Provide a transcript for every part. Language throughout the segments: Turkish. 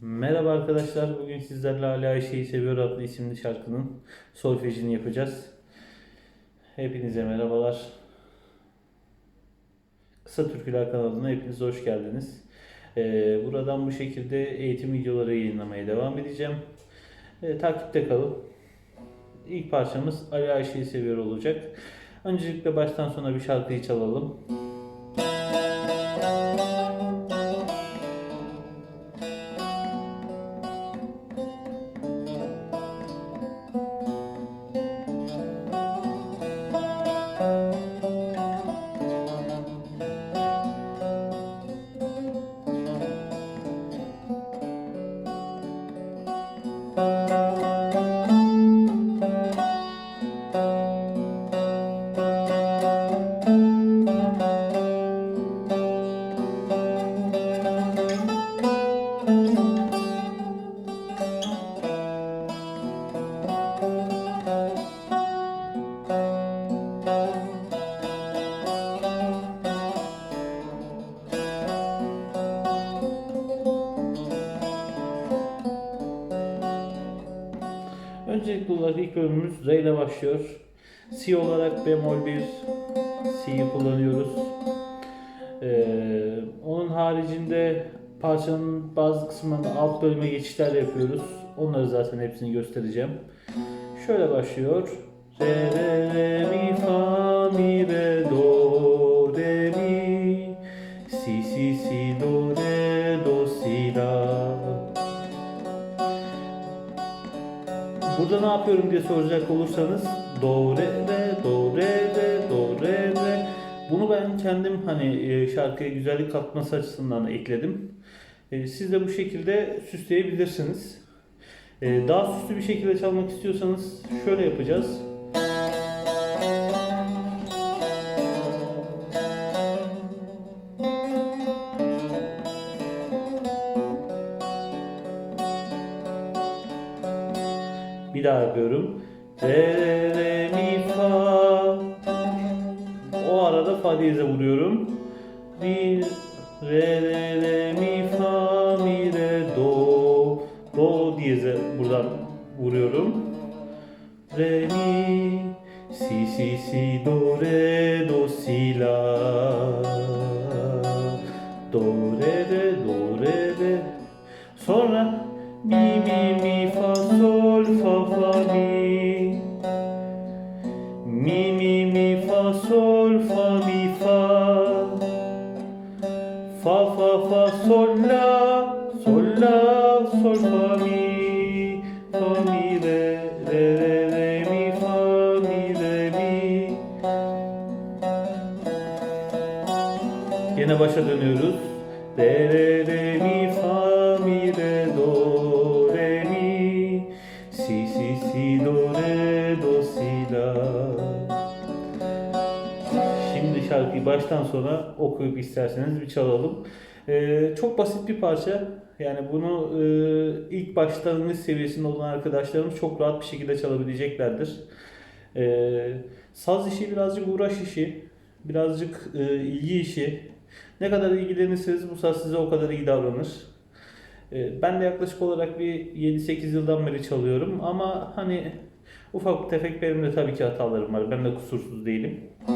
Merhaba arkadaşlar. Bugün sizlerle Ali Ayşe'yi Seviyor adlı isimli şarkının solfejini yapacağız. Hepinize merhabalar. Kısa Türküler kanalına hepiniz hoş geldiniz. Ee, buradan bu şekilde eğitim videoları yayınlamaya devam edeceğim. Ee, takipte kalın. İlk parçamız Ali Ayşe'yi Seviyor olacak. Öncelikle baştan sona bir şarkıyı çalalım. Öncelikli olarak ilk bölümümüz Re ile başlıyor. Si olarak bemol bir Si'yi kullanıyoruz. Ee, onun haricinde parçanın bazı kısımlarında alt bölüme geçişler yapıyoruz. Onları zaten hepsini göstereceğim. Şöyle başlıyor. Re re re mi fa mi re do re mi si si si do re Burada ne yapıyorum diye soracak olursanız do re re do re re do re re bunu ben kendim hani e, şarkıya güzellik katması açısından ekledim. E, Siz de bu şekilde süsleyebilirsiniz. E, Daha süslü bir şekilde çalmak istiyorsanız şöyle yapacağız. Bir daha yapıyorum. Re re mi fa. O arada fa diyeze vuruyorum. Mi re re re mi fa mi re do. Do diyeze buradan vuruyorum. Re mi si si si do re do si la. Do re re do re re. Sonra mi mi mi fa sol fa fa mi. Mi mi mi fa sol fa mi fa. Fa fa fa sol la sol la sol fa mi. Fa mi re re re re mi fa mi re mi. Yine başa dönüyoruz. Re re re mi baştan sona okuyup isterseniz bir çalalım. Ee, çok basit bir parça. Yani bunu e, ilk başlangıç seviyesinde olan arkadaşlarımız çok rahat bir şekilde çalabileceklerdir. Ee, saz işi birazcık uğraş işi, birazcık e, ilgi işi. Ne kadar ilgilenirseniz bu saz size o kadar iyi davranır. Ee, ben de yaklaşık olarak bir 7-8 yıldan beri çalıyorum ama hani ufak tefek benim de tabii ki hatalarım var. Ben de kusursuz değilim. Cümle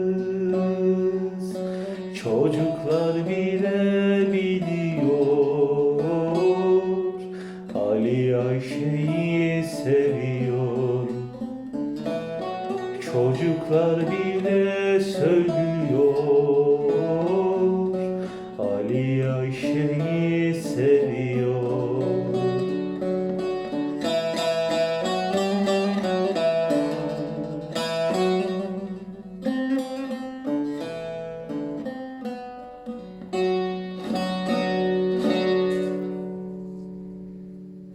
Ali Ayşe'yi seviyor. Çocuklar bile söylüyor. Ali Ayşe'yi